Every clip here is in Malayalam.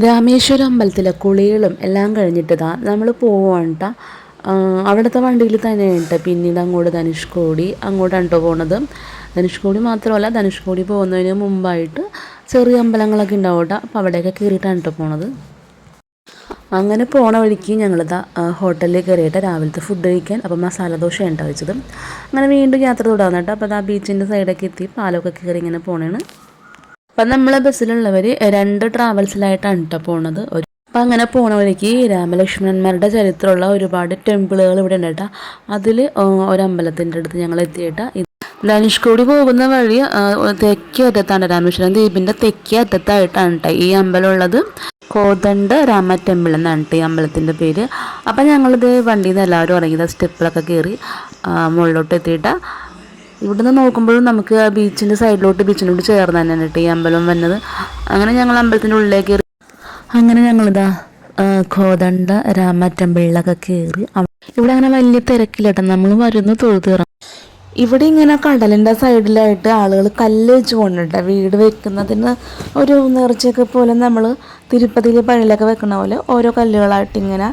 രാമേശ്വരം അമ്പലത്തിലെ കുളികളും എല്ലാം കഴിഞ്ഞിട്ടതാ നമ്മൾ പോവാണ് കേട്ടോ അവിടുത്തെ വണ്ടിയിൽ തന്നെ ട്ടോ പിന്നീട് അങ്ങോട്ട് ധനുഷ്കോടി അങ്ങോട്ടാണ് കേട്ടോ പോണത്. ധനുഷ്കോടി മാത്രമല്ല ധനുഷ്കോടി പോകുന്നതിന് മുമ്പായിട്ട് ചെറിയ അമ്പലങ്ങളൊക്കെ ഉണ്ടാവും കേട്ടോ അപ്പോൾ അവിടെയൊക്കെ കയറിയിട്ടാണ് കേട്ടോ പോണത്. അങ്ങനെ പോണ വഴിക്ക് ഞങ്ങളിതാ ഹോട്ടലിൽ കയറിയിട്ട് രാവിലത്തെ ഫുഡ് കഴിക്കാൻ അപ്പം മസാല ദോശ വെച്ചത്. അങ്ങനെ വീണ്ടും യാത്ര തുടർന്നു അപ്പോൾ അപ്പോൾ ആ ബീച്ചിന്റെ സൈഡൊക്കെ എത്തി പാലമൊക്കെ കയറി ഇങ്ങനെ പോണേണ്. അപ്പം നമ്മളെ ബസ്സിലുള്ളവർ രണ്ട് ട്രാവൽസിലായിട്ടാണ് കേട്ടോ പോണത്. ഒരു അപ്പം അങ്ങനെ പോണ വഴിക്ക് രാമലക്ഷ്മണന്മാരുടെ ചരിത്രമുള്ള ഒരുപാട് ടെമ്പിളുകൾ ഇവിടെ ഉണ്ട് കേട്ടോ അതിൽ ഒരമ്പലത്തിന്റെ അടുത്ത് ഞങ്ങൾ എത്തിയിട്ടാ. ധനുഷ്കോടി പോകുന്ന വഴി തെക്കേ അറ്റത്താണ് രാമേശ്വരം ദ്വീപിന്റെ തെക്കേ അറ്റത്തായിട്ടാണ് കേട്ടോ ഈ അമ്പലം ഉള്ളത്. കോതണ്ട് രാമ ടെമ്പിൾ എന്നാണ് കേട്ടോ ഈ അമ്പലത്തിന്റെ പേര്. അപ്പം ഞങ്ങളിത് വണ്ടിയിൽ നിന്ന് എല്ലാവരും ഇറങ്ങിയത് സ്റ്റെപ്പിലൊക്കെ കയറി മുകളിലോട്ട് എത്തിയിട്ടാ. ഇവിടുന്ന് നോക്കുമ്പോഴും നമുക്ക് ആ ബീച്ചിന്റെ സൈഡിലോട്ട് ബീച്ചിനോട് ചേർന്ന് തന്നെയാണ് കേട്ടോ ഈ അമ്പലം വന്നത്. അങ്ങനെ ഞങ്ങൾ അമ്പലത്തിന്റെ ഉള്ളിലേക്ക് കയറി അങ്ങനെ ഞങ്ങളിതാ കോതണ്ട രാമ ടെമ്പിളിലൊക്കെ കയറി ഇവിടെ അങ്ങനെ വലിയ തിരക്കില്ലട്ടോ. നമ്മൾ വരുന്നു തൊഴുതീറാം ഇവിടെ ഇങ്ങനെ കടലിന്റെ സൈഡിലായിട്ട് ആളുകൾ കല്ല് വെച്ച് കൊണ്ടിട്ട് വീട് വെക്കുന്നതിന് ഒരു നേർച്ചയൊക്കെ പോലെ നമ്മൾ തിരുപ്പതിയിൽ പള്ളിയിലൊക്കെ വെക്കുന്ന പോലെ ഓരോ കല്ലുകളായിട്ട് ഇങ്ങനെ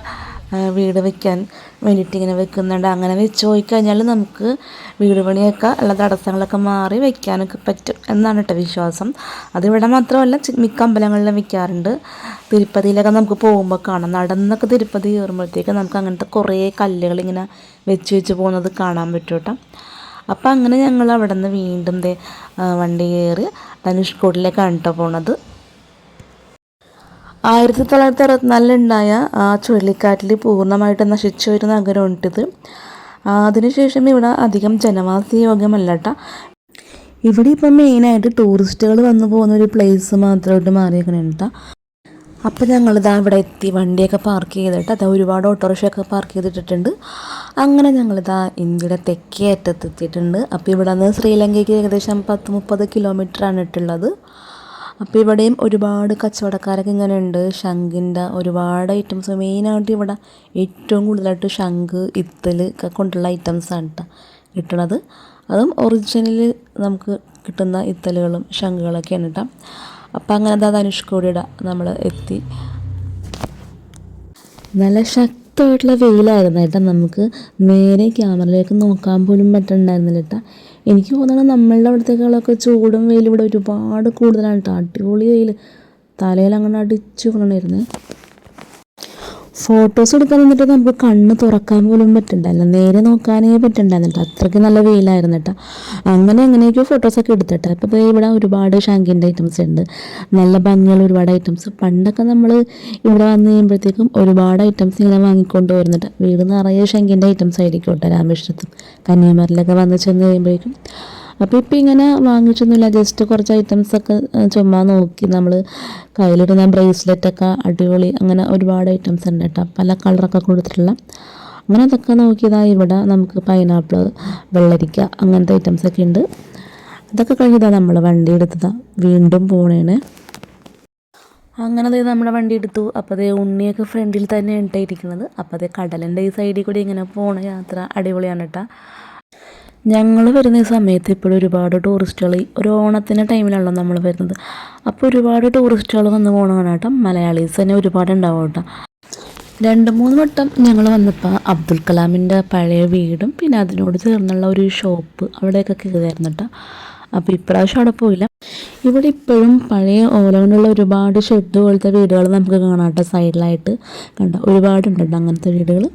വീട് വയ്ക്കാൻ വേണ്ടിയിട്ട് ഇങ്ങനെ വെക്കുന്നുണ്ട്. അങ്ങനെ വെച്ച് പോയി കഴിഞ്ഞാൽ നമുക്ക് വീട് പണിയൊക്കെ ഉള്ള തടസ്സങ്ങളൊക്കെ മാറി വയ്ക്കാനൊക്കെ പറ്റും എന്നാണ് കേട്ടോ വിശ്വാസം. അതിവിടെ മാത്രമല്ല മിക്ക അമ്പലങ്ങളിലും വയ്ക്കാറുണ്ട് തിരുപ്പതിയിലൊക്കെ നമുക്ക് പോകുമ്പോൾ കാണാം. നടന്നൊക്കെ തിരുപ്പതി കയറുമ്പോഴത്തേക്ക് നമുക്ക് അങ്ങനത്തെ കുറേ കല്ലുകൾ ഇങ്ങനെ വെച്ച് വെച്ച് പോകുന്നത് കാണാൻ പറ്റും കേട്ടോ. അപ്പം അങ്ങനെ ഞങ്ങൾ അവിടെ നിന്ന് വീണ്ടും വണ്ടി കയറി ധനുഷ്കോട്ടിലേക്കാണ് കേട്ടോ പോണത്. ആയിരത്തി തൊള്ളായിരത്തി അറുപത്തിനാലിലുണ്ടായ ആ ചുഴലിക്കാറ്റിൽ പൂർണമായിട്ട് നശിച്ചു ഒരു നഗരമുണ്ടിത് അതിനുശേഷം ഇവിടെ അധികം ജനവാസ യോഗ്യമല്ലട്ട ഇവിടെ ഇപ്പം മെയിനായിട്ട് ടൂറിസ്റ്റുകൾ വന്നു പോകുന്ന ഒരു പ്ലേസ് മാത്രമായിട്ട് മാറിയേക്കണേ കേട്ടോ അപ്പം ഞങ്ങളിതാ ഇവിടെ എത്തി വണ്ടിയൊക്കെ പാർക്ക് ചെയ്തിട്ട് അതാ ഒരുപാട് ഓട്ടോറിക്ഷയൊക്കെ പാർക്ക് ചെയ്തിട്ടിട്ടുണ്ട്. അങ്ങനെ ഞങ്ങളിതാ ഇന്ത്യയുടെ തെക്കേ അറ്റത്ത് എത്തിയിട്ടുണ്ട് അപ്പോൾ ഇവിടെ നിന്ന് ശ്രീലങ്കയ്ക്ക് ഏകദേശം പത്ത് മുപ്പത് കിലോമീറ്ററാണ് ഇട്ടുള്ളത്. അപ്പോൾ ഇവിടെയും ഒരുപാട് കച്ചവടക്കാരൊക്കെ ഇങ്ങനെ ഉണ്ട്. ശംഖിന്റെ ഒരുപാട് ഐറ്റംസ് മെയിനായിട്ട് ഇവിടെ ഏറ്റവും കൂടുതലായിട്ട് ശംഖ് ഇത്തൽ ഒക്കെ കൊണ്ടുള്ള ഐറ്റംസാണ് കേട്ടോ കിട്ടണത്. അതും ഒറിജിനലിൽ നമുക്ക് കിട്ടുന്ന ഇത്തലുകളും ശംഖുകളൊക്കെയാണ് കേട്ടോ അപ്പം അങ്ങനെ ദാ ധനുഷ്കോടിയുടെ നമ്മൾ എത്തി. നല്ല ശക്തമായിട്ടുള്ള വെയിലായിരുന്നു കേട്ടോ നമുക്ക്. നേരെ ക്യാമറയിലേക്ക് നോക്കാൻ പോലും പറ്റുന്നുണ്ടായിരുന്നില്ല കേട്ടോ എനിക്ക് തോന്നുന്നത് നമ്മളുടെ അവിടത്തേക്കാളൊക്കെ ചൂടും വെയിലും ഇവിടെ ഒരുപാട് കൂടുതലാണ് കേട്ടോ അടിപൊളി വെയിൽ തലയിൽ അങ്ങനെ അടിച്ചു കൊണ്ടിരുന്നേ ഫോട്ടോസ് എടുക്കാൻ നിന്നിട്ട് നമുക്ക് കണ്ണ് തുറക്കാൻ പോലും പറ്റണ്ടായില്ല നേരെ നോക്കാനേ പറ്റണ്ടായിരുന്നു കേട്ടോ അത്രയ്ക്ക് നല്ല വെയിലായിരുന്നു കേട്ടോ അങ്ങനെ അങ്ങനെയൊക്കെ ഫോട്ടോസൊക്കെ എടുത്തിട്ട് അപ്പോൾ ഇവിടെ ഒരുപാട് ഷാങ്കിന്റെ ഐറ്റംസ് ഉണ്ട്. നല്ല ഭംഗിയുള്ള ഒരുപാട് ഐറ്റംസ് പണ്ടൊക്കെ നമ്മൾ ഇവിടെ വന്ന് കഴിയുമ്പോഴത്തേക്കും ഒരുപാട് ഐറ്റംസ് ഇങ്ങനെ വാങ്ങിക്കൊണ്ട് വരുന്നുണ്ട് വീട് നിറയെ ഷങ്കിന്റെ ഐറ്റംസ് ആയിരിക്കും കേട്ടോ രാമേശ്വരത്തും. കന്യാകുമാരിലൊക്കെ വന്ന് ചെന്ന് കഴിയുമ്പോഴേക്കും അപ്പോൾ ഇപ്പം ഇങ്ങനെ വാങ്ങിച്ചൊന്നുമില്ല ജസ്റ്റ് കുറച്ച് ഐറ്റംസ് ഒക്കെ ചുമ്മാ നോക്കി. നമ്മൾ കയ്യിലിടുന്ന ബ്രേസ്ലെറ്റൊക്കെ അടിപൊളി. അങ്ങനെ ഒരുപാട് ഐറ്റംസ് ഉണ്ട് കേട്ടോ. പല കളറൊക്കെ കൊടുത്തിട്ടുള്ള. അങ്ങനെ അതൊക്കെ നോക്കിയതാ ഇവിടെ നമുക്ക് പൈനാപ്പിൾ വെള്ളരിക്ക അങ്ങനത്തെ ഐറ്റംസ് ഒക്കെ ഉണ്ട്. അതൊക്കെ കഴിഞ്ഞതാ നമ്മൾ വണ്ടി എടുത്തതാ. വീണ്ടും പോണേണ്. അങ്ങനെ ദേ നമ്മുടെ വണ്ടി എടുത്തു. അപ്പോൾ അതേ ഉണ്ണിയൊക്കെ ഫ്രണ്ടിൽ തന്നെ ഉണ്ടായിരിക്കുന്നത് അപ്പോൾ അതേ കടലിന്റെ ഈ സൈഡിൽ കൂടി ഇങ്ങനെ പോണ യാത്ര അടിപൊളിയാണ് കേട്ടോ. ഞങ്ങൾ വരുന്ന ഈ സമയത്ത് ഇപ്പോഴും ഒരുപാട് ടൂറിസ്റ്റുകൾ ഒരു ഓണത്തിന്റെ ടൈമിലാണല്ലോ നമ്മൾ വരുന്നത്. അപ്പോൾ ഒരുപാട് ടൂറിസ്റ്റുകൾ വന്ന് പോകണം കേട്ടോ. മലയാളീസ് തന്നെ ഒരുപാട് ഉണ്ടാവും കേട്ടോ. രണ്ട് മൂന്ന് വട്ടം ഞങ്ങൾ വന്നപ്പോൾ അബ്ദുൽ കലാമിന്റെ പഴയ വീടും പിന്നെ അതിനോട് ചേർന്നുള്ള ഒരു ഷോപ്പ് അവിടെയൊക്കെ കയറിയായിരുന്നു കേട്ടോ. അപ്പോൾ ഇപ്രാവശ്യം അവിടെ പോയില്ല. ഇവിടെ ഇപ്പോഴും പഴയ ഓല കൊണ്ടുള്ള ഒരുപാട് ഷെഡ് പോലത്തെ വീടുകൾ നമുക്ക് കാണാം കേട്ടോ. സൈഡിലായിട്ട് കണ്ട? ഒരുപാടുണ്ട് അങ്ങനത്തെ വീടുകൾ